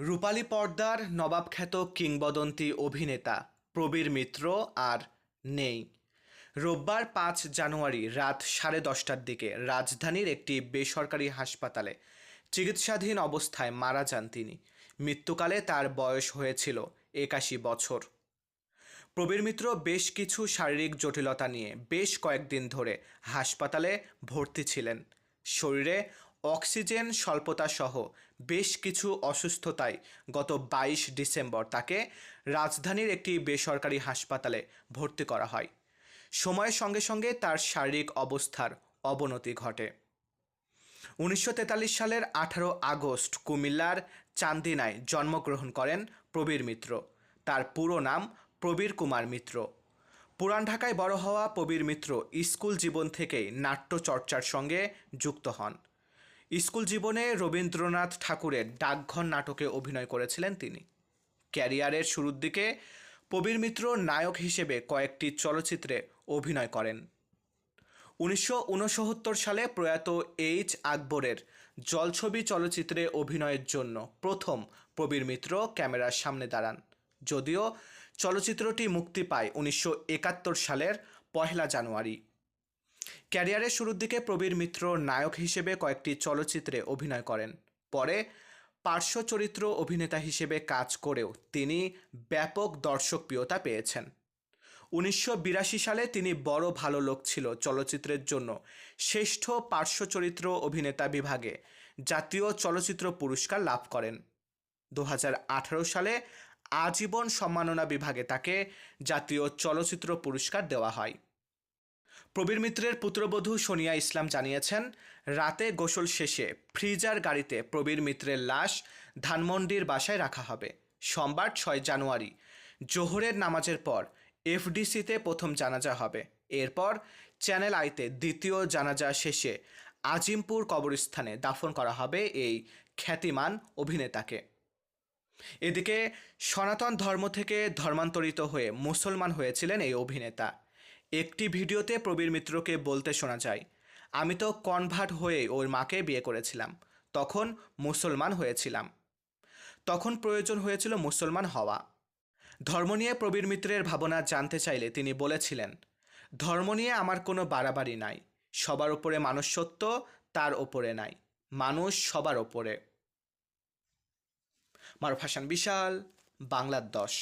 রূপালী পর্দার নবাবখ্যাত কিংবদন্তি অভিনেতা প্রবীর মিত্র আর নেই। রোববার পাঁচ জানুয়ারি রাত সাড়ে দশটার দিকে রাজধানীর একটি বেসরকারি হাসপাতালে চিকিৎসাধীন অবস্থায় মারা যান তিনি। মৃত্যুকালে তার বয়স হয়েছিল একাশি বছর। প্রবীর মিত্র বেশ কিছু শারীরিক জটিলতা নিয়ে বেশ কয়েকদিন ধরে হাসপাতালে ভর্তি ছিলেন। শরীরে অক্সিজেন স্বল্পতা সহ বেশ কিছু অসুস্থতায় গত বাইশ ডিসেম্বর তাকে রাজধানীর একটি বেসরকারি হাসপাতালে ভর্তি করা হয়। সময়ের সঙ্গে সঙ্গে তার শারীরিক অবস্থার অবনতি ঘটে। উনিশশো তেতাল্লিশ সালের আঠারো আগস্ট কুমিল্লার চান্দিনায় জন্মগ্রহণ করেন প্রবীর মিত্র। তার পুরো নাম প্রবীর কুমার মিত্র। পুরান ঢাকায় বড় হওয়া প্রবীর মিত্র স্কুল জীবন থেকেই নাট্যচর্চার সঙ্গে যুক্ত হন। স্কুল জীবনে রবীন্দ্রনাথ ঠাকুরের ডাকঘর নাটকে অভিনয় করেছিলেন তিনি। ক্যারিয়ারের শুরুর দিকে প্রবীর মিত্র নায়ক হিসেবে কয়েকটি চলচ্চিত্রে অভিনয় করেন। উনিশশো উনসত্তর সালে প্রয়াত এইচ আকবরের জলছবি চলচ্চিত্রে অভিনয়ের জন্য প্রথম প্রবীর মিত্র ক্যামেরার সামনে দাঁড়ান। যদিও চলচ্চিত্রটি মুক্তি পায় উনিশশো একাত্তর সালের পহেলা জানুয়ারি। ক্যারিয়ারের শুরুর দিকে প্রবীর মিত্র নায়ক হিসেবে কয়েকটি চলচ্চিত্রে অভিনয় করেন। পরে পার্শ্ব চরিত্র অভিনেতা হিসেবে কাজ করেও তিনি ব্যাপক দর্শকপ্রিয়তা পেয়েছেন। উনিশশো বিরাশি সালে তিনি বড় ভালো লোক ছিল চলচ্চিত্রের জন্য। শ্রেষ্ঠ পার্শ্ব চরিত্র অভিনেতা বিভাগে জাতীয় চলচ্চিত্র পুরস্কার লাভ করেন। দু হাজার আঠারো সালে আজীবন সম্মাননা বিভাগে তাকে জাতীয় চলচ্চিত্র পুরস্কার দেওয়া হয়। প্রবীর মিত্রের পুত্রবধূ সোনিয়া ইসলাম জানিয়েছেন, রাতে গোসল শেষে ফ্রিজার গাড়িতে প্রবীর মিত্রের লাশ ধানমন্ডির বাসায় রাখা হবে। সোমবার ছয় জানুয়ারি, জোহরের নামাজের পর এফডিসিতে প্রথম জানাজা হবে। এরপর চ্যানেল আইতে দ্বিতীয় জানাজা শেষে আজিমপুর কবরস্থানে দাফন করা হবে এই খ্যাতিমান অভিনেতাকে। এদিকে সনাতন ধর্ম থেকে ধর্মান্তরিত হয়ে মুসলমান হয়েছিলেন এই অভিনেতা। একটি ভিডিওতে প্রবীর মিত্রকে বলতে শোনা যায়, আমি তো কনভার্ট হয়ে ওর মাকে বিয়ে করেছিলাম, তখন মুসলমান হয়েছিলাম। তখন প্রয়োজন হয়েছিল মুসলমান হওয়া। ধর্ম নিয়ে প্রবীর মিত্রের ভাবনা জানতে চাইলে তিনি বলেছিলেন, ধর্ম নিয়ে আমার কোনো বাড়াবাড়ি নাই, সবার ওপরে মানুষ সত্য তার ওপরে নাই, মানুষ সবার ওপরে। মারুফ হাসান, বিশাল বাংলার দশ।